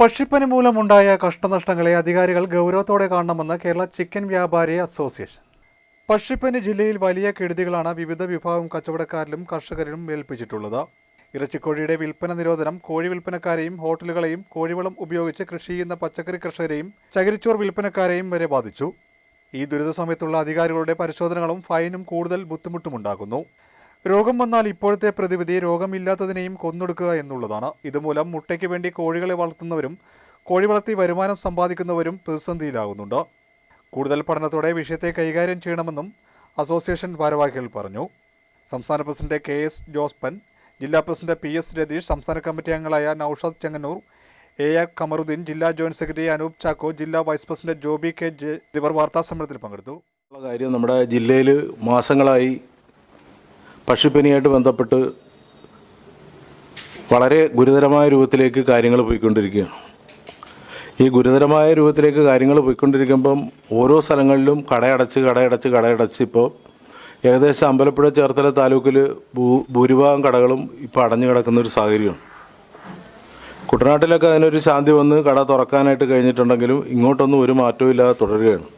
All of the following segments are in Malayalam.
പക്ഷിപ്പനി മൂലമുണ്ടായ കഷ്ടനഷ്ടങ്ങളെ അധികാരികൾ ഗൗരവത്തോടെ കാണണമെന്ന് കേരള ചിക്കൻ വ്യാപാരി അസോസിയേഷൻ. പക്ഷിപ്പനി ജില്ലയിൽ വലിയ കെടുതികളാണ് വിവിധ വിഭാഗം കച്ചവടക്കാരിലും കർഷകരിലും ഏൽപ്പിച്ചിട്ടുള്ളത്. ഇറച്ചിക്കോഴിയുടെ വിൽപ്പന നിരോധനം കോഴി വിൽപ്പനക്കാരെയും ഹോട്ടലുകളെയും കോഴിവളം ഉപയോഗിച്ച് കൃഷി ചെയ്യുന്ന പച്ചക്കറി കർഷകരെയും ചകിരിച്ചോർ വിൽപ്പനക്കാരെയും വരെ ബാധിച്ചു. ഈ ദുരിത സമയത്തുള്ള അധികാരികളുടെ പരിശോധനകളും ഫൈനും കൂടുതൽ ബുദ്ധിമുട്ടുമുണ്ടാക്കുന്നു. രോഗം വന്നാൽ ഇപ്പോഴത്തെ പ്രതിവിധി രോഗമില്ലാത്തതിനെയും കൊന്നൊടുക്കുക എന്നുള്ളതാണ്. ഇതുമൂലം മുട്ടയ്ക്ക് വേണ്ടി കോഴികളെ വളർത്തുന്നവരും കോഴി വളർത്തി വരുമാനം സമ്പാദിക്കുന്നവരും പ്രതിസന്ധിയിലാകുന്നുണ്ട്. കൂടുതൽ പഠനത്തോടെ വിഷയത്തെ കൈകാര്യം ചെയ്യണമെന്നും അസോസിയേഷൻ ഭാരവാഹികൾ പറഞ്ഞു. സംസ്ഥാന പ്രസിഡന്റ് കെ എസ് ജോസ്പൻ ജില്ലാ പ്രസിഡന്റ് പി എസ് രതീഷ് സംസ്ഥാന കമ്മിറ്റി അംഗങ്ങളായ നൌഷാദ് ചെങ്ങന്നൂർ എ എ കമറുദ്ദീൻ ജില്ലാ ജോയിന്റ് സെക്രട്ടറി അനൂപ് ചാക്കോ ജില്ലാ vice president Joby K J ഇവർ വാർത്താ സമ്മേളനത്തിൽ പങ്കെടുത്തു. കാര്യം നമ്മുടെ ജില്ലയിൽ മാസങ്ങളായി പക്ഷിപ്പനിയായിട്ട് ബന്ധപ്പെട്ട് വളരെ ഗുരുതരമായ രൂപത്തിലേക്ക് കാര്യങ്ങൾ പോയിക്കൊണ്ടിരിക്കുകയാണ്. ഈ ഗുരുതരമായ രൂപത്തിലേക്ക് കാര്യങ്ങൾ പോയിക്കൊണ്ടിരിക്കുമ്പം ഓരോ സ്ഥലങ്ങളിലും കടയടച്ച് കടയടച്ച് കടയടച്ച് ഇപ്പോൾ ഏകദേശം അമ്പലപ്പുഴ ചേർത്തല താലൂക്കിൽ ഭൂ- ഭൂരിഭാഗം കടകളും ഇപ്പോൾ അടഞ്ഞു കിടക്കുന്ന ഒരു സാഹചര്യമാണ്. കുട്ടനാട്ടിലൊക്കെ അതിനൊരു ശാന്തി വന്ന് കട തുറക്കാനായിട്ട് കഴിഞ്ഞിട്ടുണ്ടെങ്കിലും ഇങ്ങോട്ടൊന്നും ഒരു മാറ്റവും ഇല്ലാതെ തുടരുകയാണ്.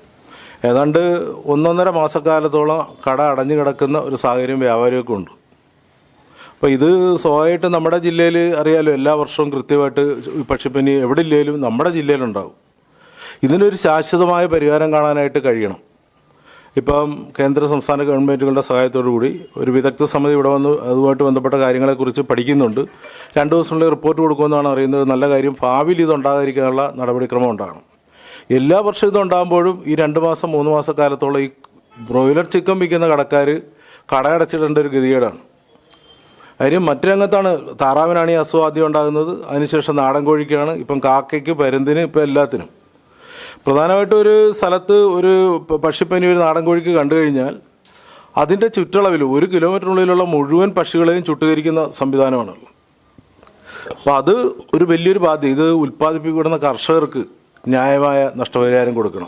ഏതാണ്ട് ഒന്നൊന്നര മാസക്കാലത്തോളം കട അടഞ്ഞു കിടക്കുന്ന ഒരു സാഹചര്യം വ്യാപാരികൾക്കും ഉണ്ട്. അപ്പോൾ ഇത് സ്വാഭാവികമായിട്ട് നമ്മുടെ ജില്ലയിൽ അറിയാലോ എല്ലാ വർഷവും കൃത്യമായിട്ട് പക്ഷിപ്പനി എവിടെ ഇല്ലെങ്കിലും നമ്മുടെ ജില്ലയിലുണ്ടാവും. ഇതിനൊരു ശാശ്വതമായ പരിഹാരം കാണാനായിട്ട് കഴിയണം. ഇപ്പം കേന്ദ്ര സംസ്ഥാന ഗവൺമെന്റുകളുടെ സഹായത്തോടു കൂടി ഒരു വിദഗ്ധ സമിതി ഇവിടെ വന്ന് അതുമായിട്ട് ബന്ധപ്പെട്ട കാര്യങ്ങളെക്കുറിച്ച് പഠിക്കുന്നുണ്ട്. രണ്ട് ദിവസത്തിനുള്ളിൽ റിപ്പോർട്ട് കൊടുക്കുമെന്നാണ് അറിയുന്നത്. നല്ല കാര്യം ഭാവിയിൽ ഇതുണ്ടാകാതിരിക്കാനുള്ള നടപടിക്രമം ഉണ്ടാകണം. എല്ലാ വർഷവും ഇതുണ്ടാകുമ്പോഴും ഈ രണ്ട് മാസം മൂന്ന് മാസക്കാലത്തോളം ഈ ബ്രോയിലർ ചിക്കൻ വിൽക്കുന്ന കടക്കാർ കടയടച്ചിടേണ്ട ഒരു ഗതികേടാണ്. കാര്യം മറ്റു രംഗത്താണ് താറാവിനാണ് ഈ അസുഖം ആദ്യം ഉണ്ടാകുന്നത്. അതിനുശേഷം നാടൻ കോഴിക്കാണ്. ഇപ്പം കാക്കയ്ക്ക് പരുന്തിന് ഇപ്പം എല്ലാത്തിനും. പ്രധാനമായിട്ടും ഒരു സ്ഥലത്ത് ഒരു പക്ഷിപ്പനി ഒരു നാടൻ കോഴിക്ക് കണ്ടു കഴിഞ്ഞാൽ അതിന്റെ ചുറ്റളവിൽ ഒരു കിലോമീറ്ററിനുള്ളിലുള്ള മുഴുവൻ പക്ഷികളെയും ചുട്ടുകരിക്കുന്ന സംവിധാനമാണുള്ളത്. അപ്പോൾ അത് ഒരു വലിയൊരു ബാധ്യത. ഇത് ഉൽപ്പാദിപ്പിക്കപ്പെടുന്ന കർഷകർക്ക് ന്യായമായ നഷ്ടപരിഹാരം കൊടുക്കണം.